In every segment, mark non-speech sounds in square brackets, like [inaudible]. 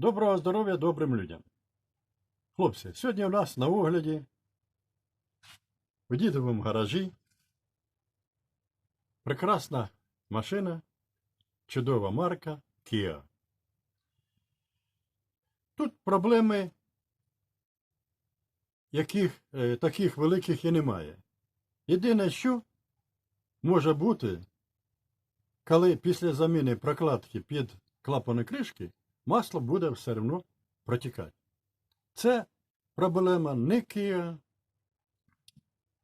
Доброго здоров'я добрим людям. Хлопці, сьогодні у нас на огляді у дідовому гаражі прекрасна машина, чудова марка Kia. Тут проблеми, яких е, таких великих і немає. Єдине, що може бути, коли після заміни прокладки під клапани кришки масло буде все одно протікати. Це проблема не Kia,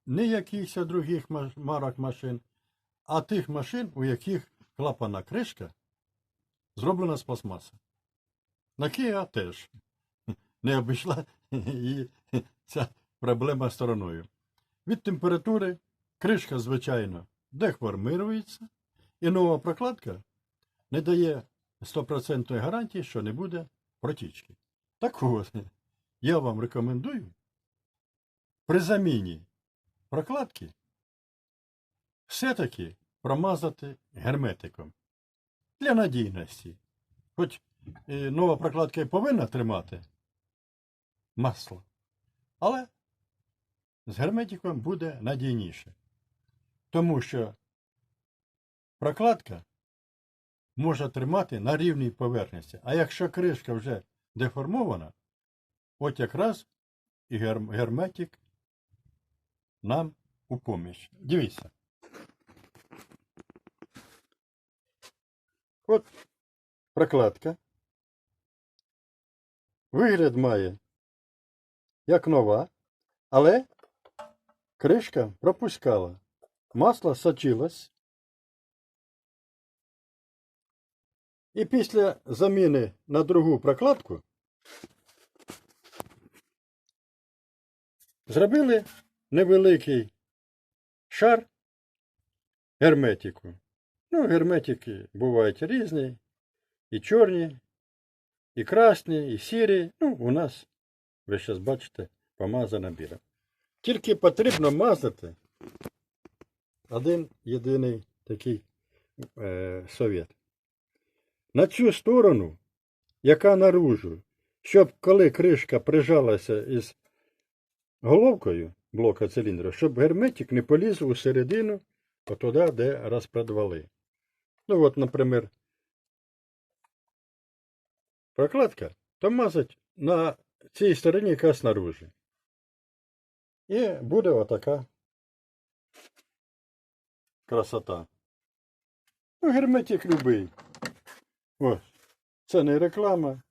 не якихось других марок машин, а тих машин, у яких клапана кришка зроблена з пластмаси. На Kia теж не обійшла і ця проблема стороною. Від температури кришка, звичайно, деформирується, і нова прокладка не дає 100% гарантії, що не буде протічки. Так от, я вам рекомендую при заміні прокладки все-таки промазати герметиком для надійності. Хоч е, нова прокладка і повинна тримати масло, але з герметиком буде надійніше. Тому що прокладка може тримати на рівній поверхності. А якщо кришка вже деформована, от якраз і герметик нам у поміч. Дивіться. От прокладка. Вигляд має як нова, але кришка пропускала. Масло сочилось. І після заміни на другу прокладку зробили невеликий шар герметику. Ну, герметики бувають різні, і чорні, і красні, і сірі. Ну, у нас, ви зараз бачите, помазана біла. Тільки потрібно мазати один єдиний такий е, совет на цю сторону, яка наружу, щоб коли кришка прижалася із головкою блока циліндра, щоб герметик не поліз у середину, туди, де розпредвали. Ну от, наприклад, прокладка, то мазать на цій стороні, яка снаружи. І буде отака красота. Ну, герметик любий. Ось, це не реклама.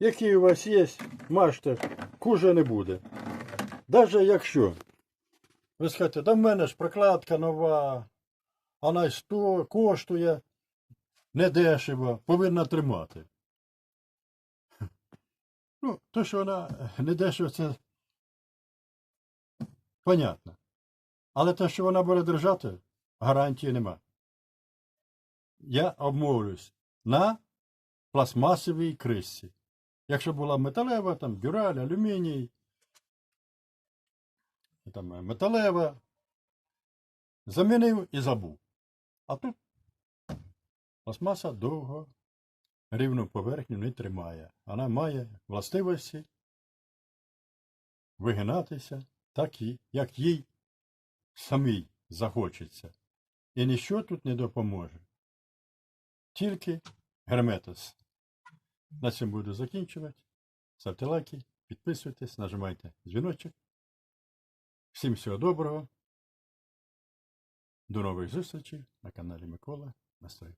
Який у вас є, мажте, хуже не буде. Даже якщо. Ви скажете, да в мене ж прокладка нова, вона сто коштує недешево, повинна тримати. [laughs] Ну, то, що вона недешево, це понятно. Але те, що вона буде держати, гарантії нема я обмовлюсь на пластмасовій кришці. Якщо була металева, там дюраль, алюміній, там металева, замінив і забув. А тут пластмаса довго рівну поверхню не тримає. Вона має властивості вигинатися так, як їй самій захочеться. І ніщо тут не допоможе. Тільки Герметос. На цьому буду закінчувати. Ставте лайки, підписуйтесь, нажимайте дзвіночок. Всім всього доброго. До нових зустрічей на каналі Микола Настрой.